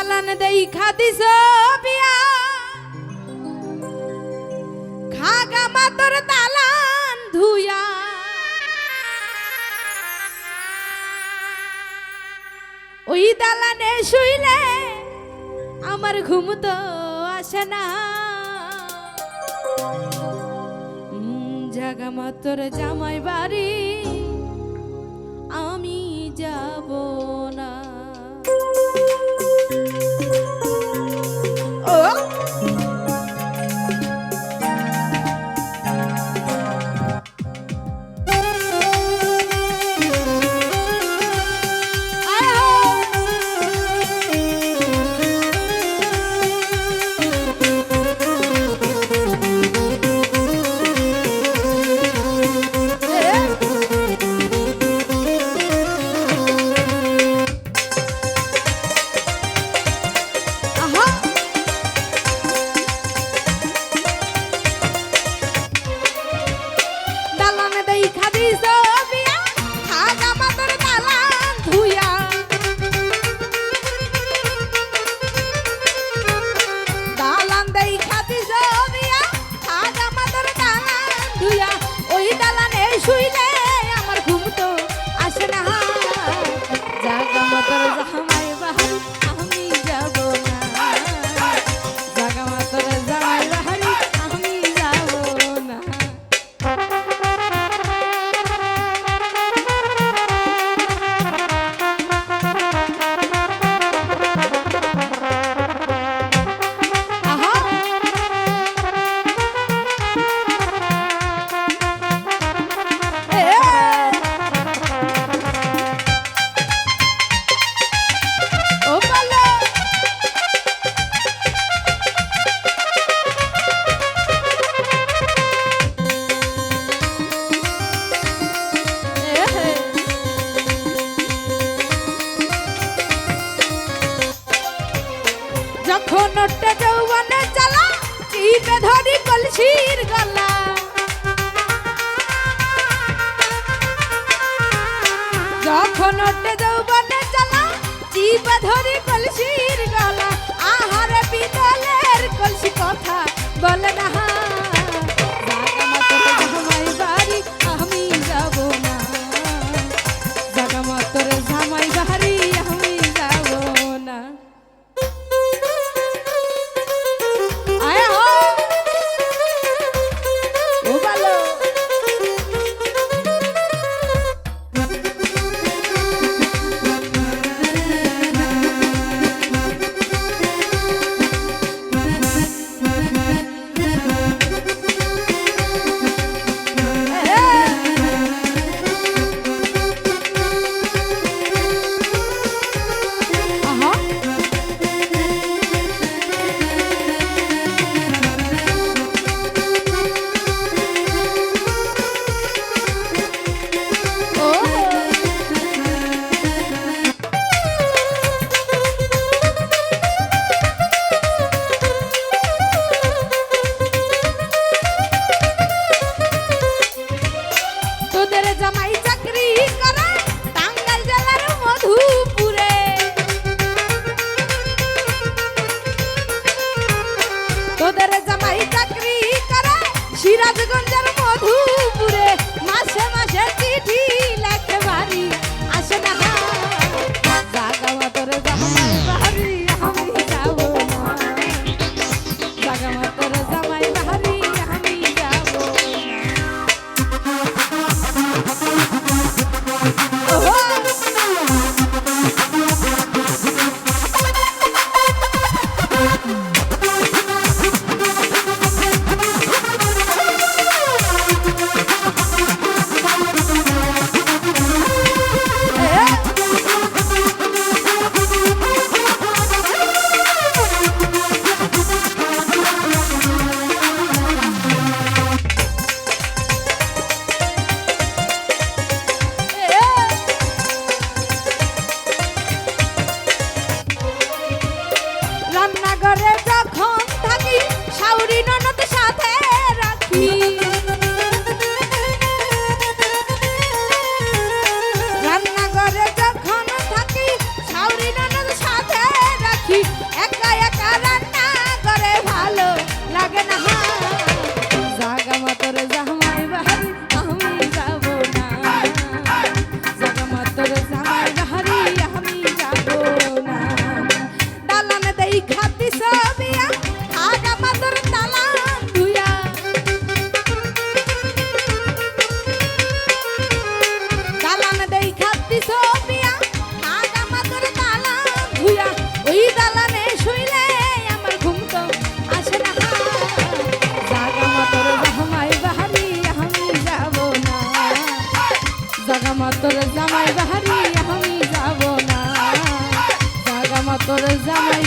চালান দেই सो বিয়া। खागा मातर দালান ধুয়া। ওই দালানে শুইলে আমার ঘুম তো আসে না। জাগা মাত্র জামাই বাড়ি আমি যাব না। নট্ট যৌবনে চালা চিপে ধরি কলসির গলা। যখন নট্ট যৌবনে চালা চিপে ধরি হাজার মধুপুরে মাসে মাসে চিঠি মাতর জামাই